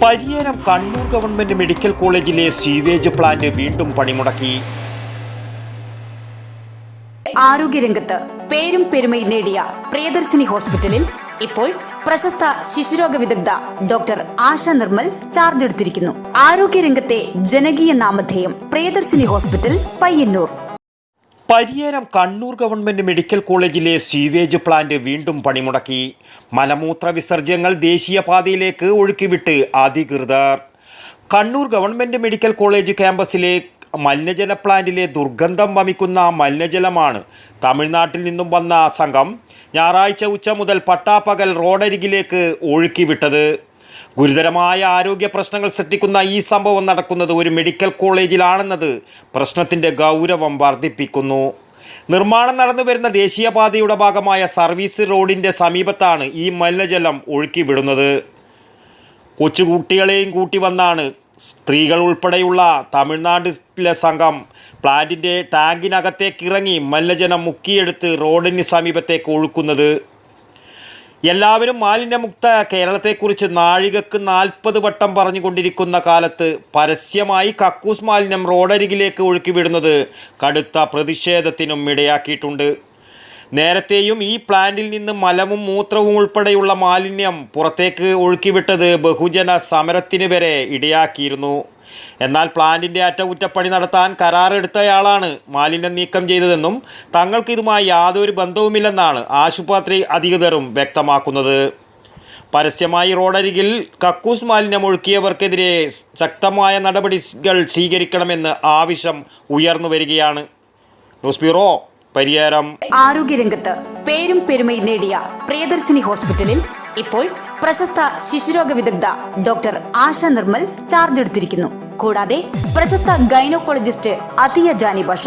പരിയേരം Kannur government medical കോളേജിലെ sewage plant വീണ്ടും പണിമുടക്കി. ആരോഗ്യരംഗത്ത് പേരും പെരുമയും നേടിയ പ്രിയദർശിനി ഹോസ്പിറ്റലിൽ ഇപ്പോൾ പ്രശസ്ത ശിശുരോഗ വിദഗ്ധ ഡോക്ടർ ആശ നിർമ്മൽ ചാർജ് എടുത്തിരിക്കുന്നു. ആരോഗ്യരംഗത്തെ ജനകീയ നാമധേയം Priyadarshini hospital Payyannur. Pariyaram Kannur government medical കോളേജിലെ സ്വീവേജ് പ്ലാന്റ് വീണ്ടും പണിമുടക്കി. മലമൂത്ര വിസർജ്യങ്ങൾ ദേശീയപാതയിലേക്ക് ഒഴുക്കിവിട്ട് അധികൃതർ. കണ്ണൂർ ഗവൺമെന്റ് മെഡിക്കൽ കോളേജ് ക്യാമ്പസിലെ മലിനജല പ്ലാന്റിലെ ദുർഗന്ധം വമിക്കുന്ന മലിനജലമാണ് തമിഴ്നാട്ടിൽ നിന്നും വന്ന സംഘം ഞായറാഴ്ച ഉച്ച മുതൽ പട്ടാപ്പകൽ റോഡരികിലേക്ക് ഒഴുക്കിവിട്ടത്. ഗുരുതരമായ ആരോഗ്യ പ്രശ്നങ്ങൾ സൃഷ്ടിക്കുന്ന ഈ സംഭവം നടക്കുന്നത് ഒരു മെഡിക്കൽ കോളേജിലാണെന്നത് പ്രശ്നത്തിന്റെ ഗൗരവം വർദ്ധിപ്പിക്കുന്നു. നിർമ്മാണം നടന്നു വരുന്ന ദേശീയപാതയുടെ ഭാഗമായ സർവീസ് റോഡിന്റെ സമീപത്താണ് ഈ മലിനജലം ഒഴുക്കിവിടുന്നത്. കൊച്ചുകുട്ടികളെയും കൂട്ടി വന്നാണ്. സ്ത്രീകൾ ഉൾപ്പെടെയുള്ള തമിഴ്നാട്ടിലെ സംഘം പ്ലാന്റിന്റെ ടാങ്കിനകത്തേക്ക് ഇറങ്ങി മലിനജലം മുക്കിയെടുത്ത് റോഡിന് സമീപത്തേക്ക് ഒഴുക്കുന്നത്. എല്ലാവരും മാലിന്യമുക്ത കേരളത്തെക്കുറിച്ച് നാഴികക്ക് നാൽപ്പത് വട്ടം പറഞ്ഞുകൊണ്ടിരിക്കുന്ന കാലത്ത് പരസ്യമായി കക്കൂസ് മാലിന്യം റോഡരികിലേക്ക് ഒഴുക്കിവിടുന്നത് കടുത്ത പ്രതിഷേധത്തിനും ഇടയാക്കിയിട്ടുണ്ട്. നേരത്തെയും ഈ പ്ലാന്റിൽ നിന്ന് മലവും മൂത്രവും ഉൾപ്പെടെയുള്ള മാലിന്യം പുറത്തേക്ക് ഒഴുക്കിവിട്ടത് ബഹുജന സമരത്തിന് വരെ ഇടയാക്കിയിരുന്നു. എന്നാൽ പ്ലാന്റിന്റെ അറ്റകുറ്റപ്പണി നടത്താൻ കരാറെടുത്തയാളാണ് മാലിന്യം നീക്കം ചെയ്തതെന്നും തങ്ങൾക്ക് ഇതുമായി യാതൊരു ബന്ധവുമില്ലെന്നാണ് ആശുപത്രി അധികൃതരും വ്യക്തമാക്കുന്നത്. പരസ്യമായി റോഡരികിൽ കക്കൂസ് മാലിന്യം ഒഴുക്കിയവർക്കെതിരെ ശക്തമായ നടപടികൾ സ്വീകരിക്കണമെന്ന് ആവശ്യം ഉയർന്നു വരികയാണ്. News bureau Pariyaram. ആരോഗ്യരംഗത്ത് പേരും പെരുമയും നേടിയ പ്രിയദർശിനി ഹോസ്പിറ്റലിൽ ഇപ്പോൾ പ്രശസ്ത ശിശുരോഗ വിദഗ്ധ ഡോക്ടർ ആശ നിർമ്മൽ ചാർജ് എടുത്തിരിക്കുന്നു. കൂടാതെ പ്രശസ്ത ഗൈനോക്കോളജിസ്റ്റ് അതിയ ജാനി ബഷ